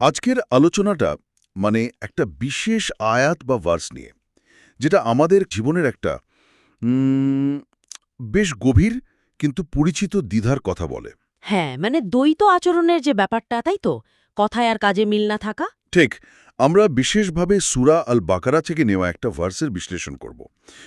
আজকের আলোচনাটা মানে একটা বিশেষ আয়াত বা ভার্স নিয়ে যেটা আমাদের জীবনের একটা বেশ গভীর কিন্তু পরিচিত দ্বিধার কথা বলে। হ্যাঁ মানে দ্বৈত আচরণের যে ব্যাপারটা তাই তো? কথায় আর কাজে মিল না থাকা। ঠিক আমরা বিশেষভাবে সুরা আল বাকারা থেকে নেওয়া একটা ভার্সের বিশ্লেষণ করব।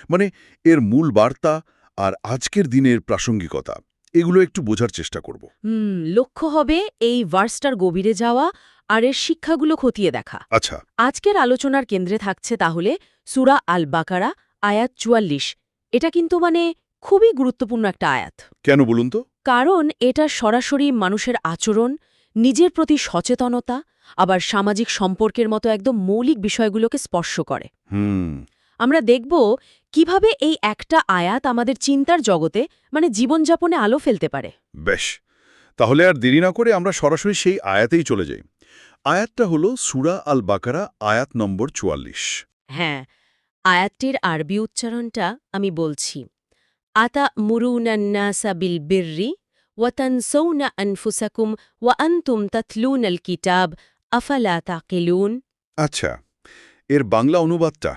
মানে এর মূল বার্তা আর আজকের দিনের প্রাসঙ্গিকতা এগুলো একটু বোঝার চেষ্টা করব। হুম লক্ষ্য হবে এই ভার্সটার গভীরে যাওয়া আর এর শিক্ষাগুলো খতিয়ে দেখা। আচ্ছা। আজকের আলোচনার কেন্দ্রে থাকছে তাহলে সুরা আল বাকারা আয়াত চুয়াল্লিশ। এটা কিন্তু মানে খুবই গুরুত্বপূর্ণ একটা আয়াত। কেন বলুন তো? কারণ এটা সরাসরি মানুষের আচরণ নিজের প্রতি সচেতনতা আবার সামাজিক সম্পর্কের মতো একদম মৌলিক বিষয়গুলোকে স্পর্শ করে। হুম। আমরা দেখব কীভাবে এই একটা আয়াত আমাদের চিন্তার জগতে মানে জীবনযাপনে আলো ফেলতে পারে। বেশ। তাহলে আর দেরি না করে আমরা সরাসরি সেই আয়াতেই চলে যাই। আয়াতটা হলো সুরা আল বাকারা আয়াত নম্বর চুয়াল্লিশ। হ্যাঁ আয়াতটির আরবি উচ্চারণটা আমি বলছি। আতা মুরুনান্নাসা বিল বিররি আনফুসাকুম ওয়া আনতুম তাতলুনাল কিতাব আফালা তাকিলুন? আচ্ছা এর বাংলা অনুবাদটা।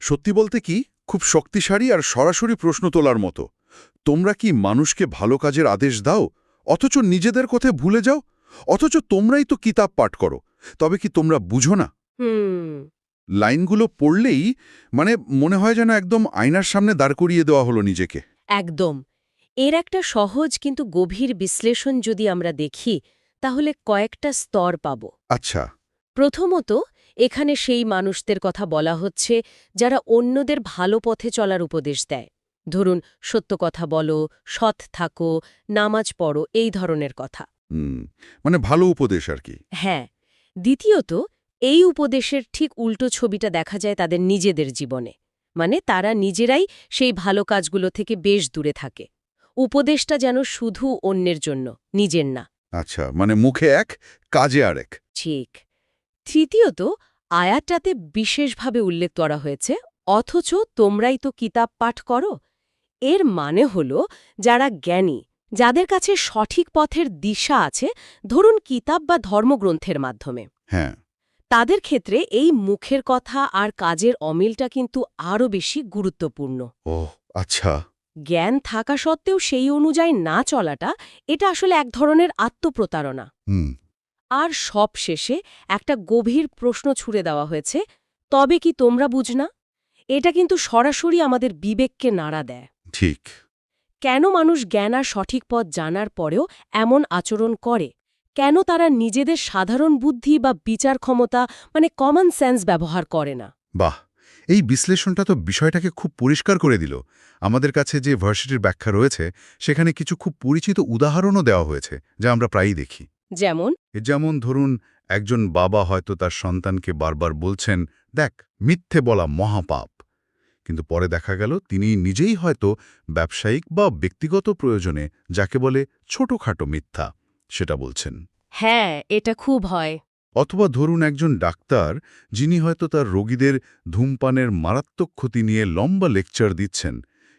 সত্যি বলতে কি খুব শক্তিশালী আর সরাসরি প্রশ্ন তোলার মতো। তোমরা কি মানুষকে ভালো কাজের আদেশ দাও অথচ নিজেদের কথায় ভুলে যাও? অথচ তোমরাই তো কিতাব পাঠ করো তবে কি তোমরা বুঝো না? হুম। লাইনগুলো পড়লেই মানে মনে হয় যেন একদম আয়নার সামনে দাঁড় করিয়ে দেওয়া হলো নিজেকে। একদম। এর একটা সহজ কিন্তু গভীর বিশ্লেষণ যদি আমরা দেখি তাহলে কয়েকটা স্তর পাব। আচ্ছা। প্রথমত এখানে সেই মানুষদের কথা বলা হচ্ছে যারা অন্যদের ভালো পথে চলার উপদেশ দেয়। ধরুন সত্য কথা বলো সৎ থাকো নামাজ পড়ো এই ধরনের কথা। হুম মানে ভালো উপদেশ আর কি। হ্যাঁ দ্বিতীয়ত এই উপদেশের ঠিক উল্টো ছবিটা দেখা যায় তাদের নিজেদের জীবনে মানে তারা নিজেরাই সেই ভালো কাজগুলো থেকে বেশ দূরে থাকে। উপদেশটা যেন শুধু অন্যের জন্য নিজের না। আচ্ছা মানে মুখে এক কাজে আরেক। ঠিক। তৃতীয়ত আয়াতটাতে বিশেষভাবে উল্লেখ করা হয়েছে অথচ তোমরাই তো কিতাব পাঠ করো এর মানে হল যারা জ্ঞানী যাদের কাছে সঠিক পথের দিশা আছে ধরুন কিতাব বা ধর্মগ্রন্থের মাধ্যমে। হ্যাঁ। তাদের ক্ষেত্রে এই মুখের কথা আর কাজের অমিলটা কিন্তু আরও বেশি গুরুত্বপূর্ণ। ও আচ্ছা। জ্ঞান থাকা সত্ত্বেও সেই অনুযায়ী না চলাটা এটা আসলে এক ধরনের আত্মপ্রতারণা। হুম। আর সব শেষে একটা গভীর প্রশ্ন ছুড়ে দেওয়া হয়েছে তবে কি তোমরা বুঝ না এটা কিন্তু সরাসরি আমাদের বিবেককে নাড়া দেয়। ঠিক। কেন মানুষ জ্ঞান আর সঠিক পথ জানার পরেও এমন আচরণ করে? কেন তারা নিজেদের সাধারণ বুদ্ধি বা বিচার ক্ষমতা মানে কমন সেন্স ব্যবহার করে না? বাহ! এই বিশ্লেষণটা তো বিষয়টাকে খুব পরিষ্কার করে দিল। আমাদের কাছে যে ভার্সিটির ব্যাখ্যা রয়েছে সেখানে কিছু খুব পরিচিত উদাহরণও দেওয়া হয়েছে যা আমরা প্রায়ই দেখি। যেমন? যেমন ধরুন একজন বাবা হয়তো তার সন্তানকে বারবার বলছেন দেখ মিথ্যে বলা মহাপাপ। কিন্তু পরে দেখা গেল তিনি নিজেই হয়তো ব্যবসায়িক বা ব্যক্তিগত প্রয়োজনে যাকে বলে ছোটখাটো মিথ্যা সেটা বলছেন। হ্যাঁ এটা খুব হয়। অথবা ধরুন একজন ডাক্তার যিনি হয়তো তার রোগীদের ধূমপানের মারাত্মক ক্ষতি নিয়ে লম্বা লেকচার দিচ্ছেন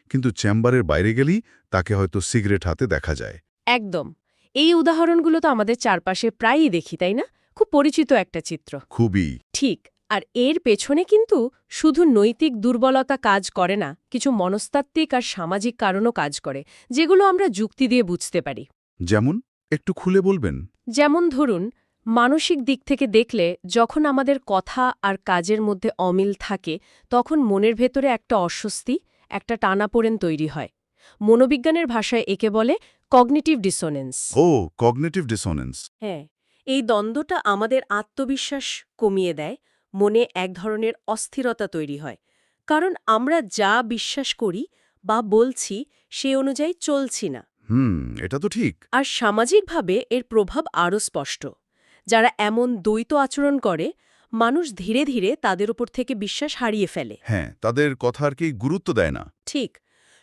কিন্তু চেম্বারের বাইরে গেলেই তাকে হয়তো সিগারেট হাতে দেখা যায়। একদম। এই উদাহরণগুলো তো আমাদের চারপাশে প্রায়ই দেখি তাই না? খুব পরিচিত একটা চিত্র। খুবই। ঠিক। আর এর পেছনে কিন্তু শুধু নৈতিক দুর্বলতা কাজ করে না কিছু মনস্তাত্ত্বিক আর সামাজিক কারণও কাজ করে যেগুলো আমরা যুক্তি দিয়ে বুঝতে পারি। যেমন? একটু খুলে বলবেন। যেমন ধরুন মানসিক দিক থেকে দেখলে যখন আমাদের কথা আর কাজের মধ্যে অমিল থাকে তখন মনের ভেতরে একটা অস্বস্তি একটা টানাপোড়েন তৈরি হয়। মনোবিজ্ঞানের ভাষায় একে বলে কগনিটিভ ডিসোনেন্স। ও কগনেটিভ ডিসোনেন্স। হ্যাঁ এই দ্বন্দ্বটা আমাদের আত্মবিশ্বাস কমিয়ে দেয় মনে এক ধরনের অস্থিরতা তৈরি হয়। কারণ আমরা যা বিশ্বাস করি বা বলছি সে অনুযায়ী চলছি না। হুম এটা তো ঠিক। আর সামাজিকভাবে এর প্রভাব আরও স্পষ্ট। যারা এমন দ্বৈত আচরণ করে মানুষ ধীরে ধীরে তাদের উপর থেকে বিশ্বাস হারিয়ে ফেলে। হ্যাঁ তাদের কথা আর কি গুরুত্ব দেয় না। ঠিক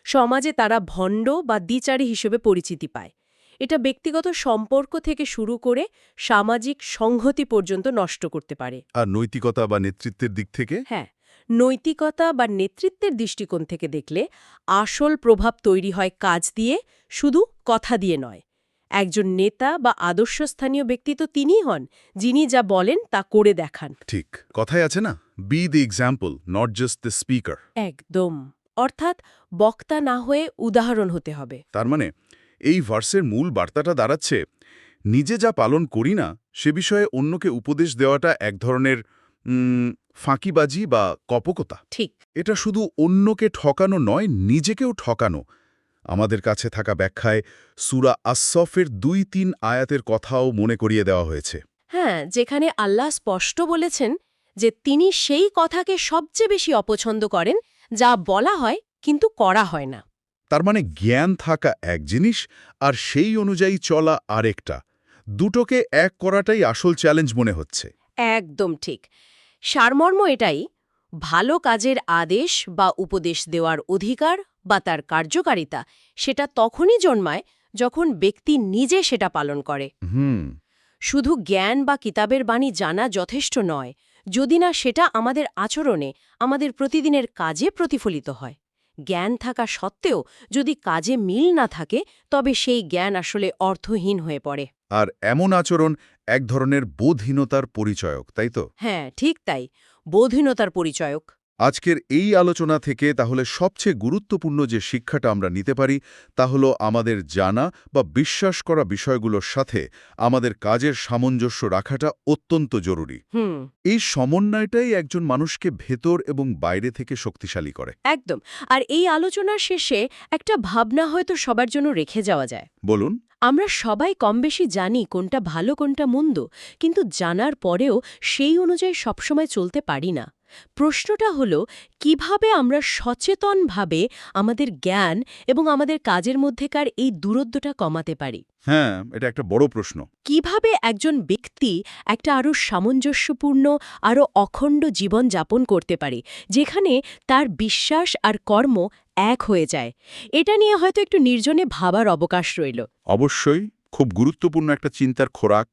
সমাজে তারা ভণ্ড বা দ্বিচারী হিসেবে পরিচিতি পায়। এটা ব্যক্তিগত সম্পর্ক থেকে শুরু করে সামাজিক সংহতি পর্যন্ত নষ্ট করতে পারে। আর নৈতিকতা বা নেতৃত্বের দিক থেকে? হ্যাঁ নৈতিকতা বা নেতৃত্বের দৃষ্টিকোণ থেকে দেখলে আসল প্রভাব তৈরি হয় কাজ দিয়ে শুধু কথা দিয়ে নয়। একজন নেতা বা আদর্শস্থানীয় ব্যক্তি তো তিনিই হন যিনি যা বলেন তা করে দেখান। ঠিক কথাই আছে না? Be the example not just the speaker একদম অর্থাৎ বক্তা না হয়ে উদাহরণ হতে হবে। তার মানে এই ভার্সের মূল বার্তাটা দাঁড়াচ্ছে নিজে যা পালন করি না সে বিষয়ে অন্যকে উপদেশ দেওয়াটা এক ধরনের ফাঁকিবাজি বা কপকতা। ঠিক। এটা শুধু অন্যকে ঠকানো নয় নিজেকেও ঠকানো। আমাদের কাছে থাকা ব্যাখ্যায় সুরা আসফের দুই তিন আয়াতের কথাও মনে করিয়ে দেওয়া হয়েছে। হ্যাঁ যেখানে আল্লাহ স্পষ্ট বলেছেন যে তিনি সেই কথাকে সবচেয়ে বেশি অপছন্দ করেন যা বলা হয় কিন্তু করা হয় না। তার মানে জ্ঞান থাকা এক জিনিস আর সেই অনুযায়ী চলা আরেকটা। দুটোকে এক করাটাই আসল চ্যালেঞ্জ মনে হচ্ছে। একদম ঠিক। সারমর্ম এটাই ভালো কাজের আদেশ বা উপদেশ দেওয়ার অধিকার বা তার কার্যকারিতা সেটা তখনই জন্মায় যখন ব্যক্তি নিজে সেটা পালন করে। হুম। শুধু জ্ঞান বা কিতাবের বাণী জানা যথেষ্ট নয় যদি না সেটা আমাদের আচরণে আমাদের প্রতিদিনের কাজে প্রতিফলিত হয়। জ্ঞান থাকা সত্ত্বেও যদি কাজে মিল না থাকে তবে সেই জ্ঞান আসলে অর্থহীন হয়ে পড়ে। আর এমন আচরণ এক ধরনের বোধহীনতার পরিচয়ক তাই তো? হ্যাঁ ঠিক তাই। বোধহীনতার পরিচয়ক। আজকের এই আলোচনা থেকে তাহলে সবচেয়ে গুরুত্বপূর্ণ যে শিক্ষাটা আমরা নিতে পারি তা হলো আমাদের জানা বা বিশ্বাস করা বিষয়গুলোর সাথে আমাদের কাজের সামঞ্জস্য রাখাটা অত্যন্ত জরুরি। এই সমন্বয়টাই একজন মানুষকে ভেতর এবং বাইরে থেকে শক্তিশালী করে। একদম। আর এই আলোচনার শেষে একটা ভাবনা হয়তো সবার জন্য রেখে যাওয়া যায়। বলুন। আমরা সবাই কমবেশি জানি কোনটা ভালো কোনটা মন্দ কিন্তু জানার পরেও সেই অনুযায়ী সবসময় চলতে পারি না। প্রশ্নটা হলো কীভাবে আমরা সচেতনভাবে আমাদের জ্ঞান এবং আমাদের কাজের মধ্যেকার এই দূরত্বটা কমাতে পারি? হ্যাঁ এটা একটা বড় প্রশ্ন। কীভাবে একজন ব্যক্তি একটা আরও সামঞ্জস্যপূর্ণ আরও অখণ্ড জীবন যাপন করতে পারে যেখানে তার বিশ্বাস আর কর্ম এক হয়ে যায়? এটা নিয়ে হয়তো একটু নির্জনে ভাবার অবকাশ রইল। অবশ্যই খুব গুরুত্বপূর্ণ একটা চিন্তার খোরাক